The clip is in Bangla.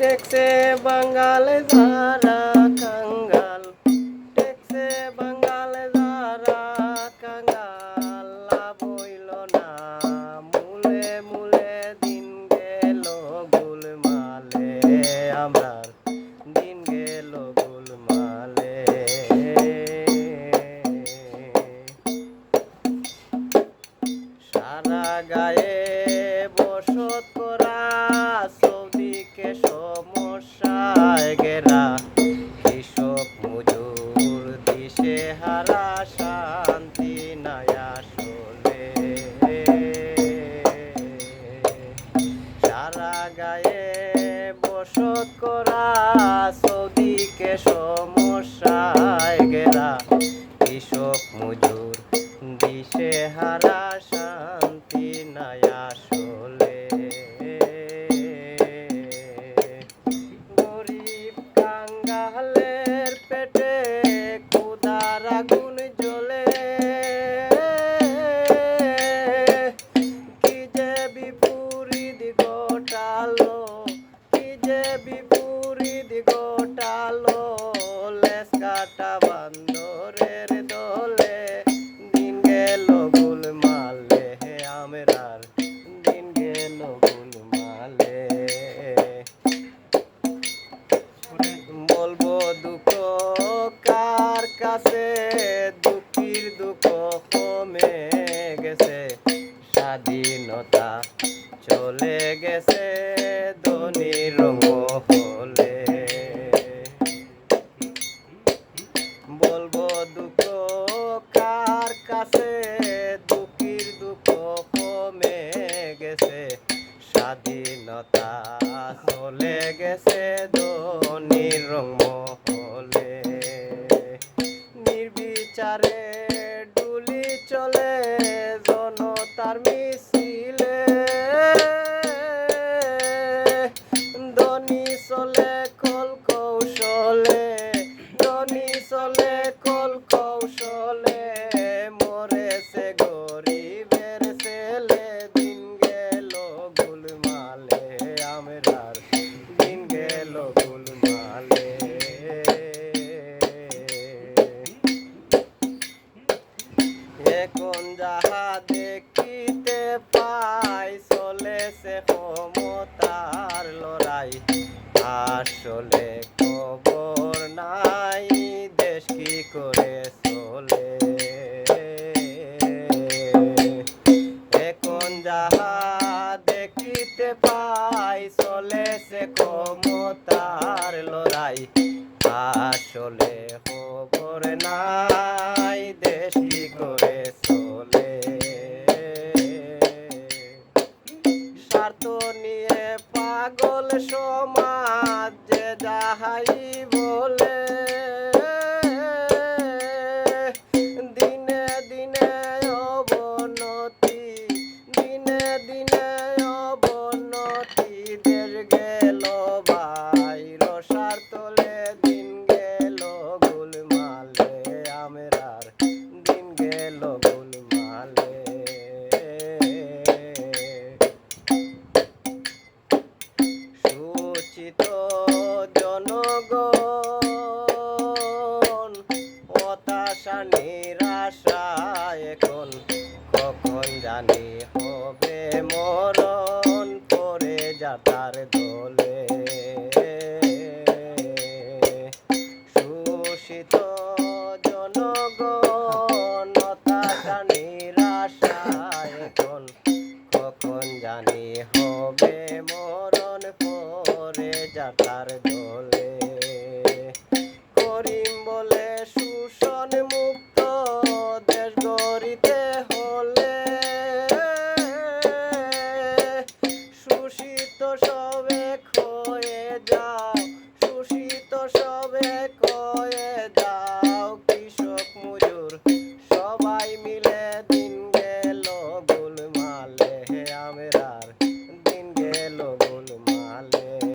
টেক্সে বাঙ্গাল যারা কাঙ্গাল। টেক্সে বাঙ্গাল যারা কাঙ্গাল হইল না। মূলে মূলে দিন গেল গুলমালে। আমার দিন গেল গুলমালে। সারা গায়ে দিশে হারা শান্তি নাই আসলে। সারা গায়ে বসত করা সদিকে সমস্যায় গেরা কৃষক মজুর দিশে হারা বান্দরের কমে গেছে স্বাধীনতা চলে গেছে ধনির মহলে নির্বিচারে ডুলি চলে জনতার মিছিলে। ধনী চলে এখন যাহা দেখিতে পাই চলেছে ক্ষমতার লড়াই। আসলে খবর নাই, দেশ কি চলে? এখন যাহা দেখিতে পাই চলেছে ক্ষমতার লড়াই। আসলে খবর নাই, দেশ কি করে চলে? স্বার্থ নিয়ে পাগল সমাজ, যে যাহাই শোষিত জনগণ, হতাশা, নিরাশা এখন কখন জানি হবে মরণ পরে যাতার দোলে। শোষিত জনগণ, হতাশা, নিরাশা এখন কখন জানি হবে সবাই মিলে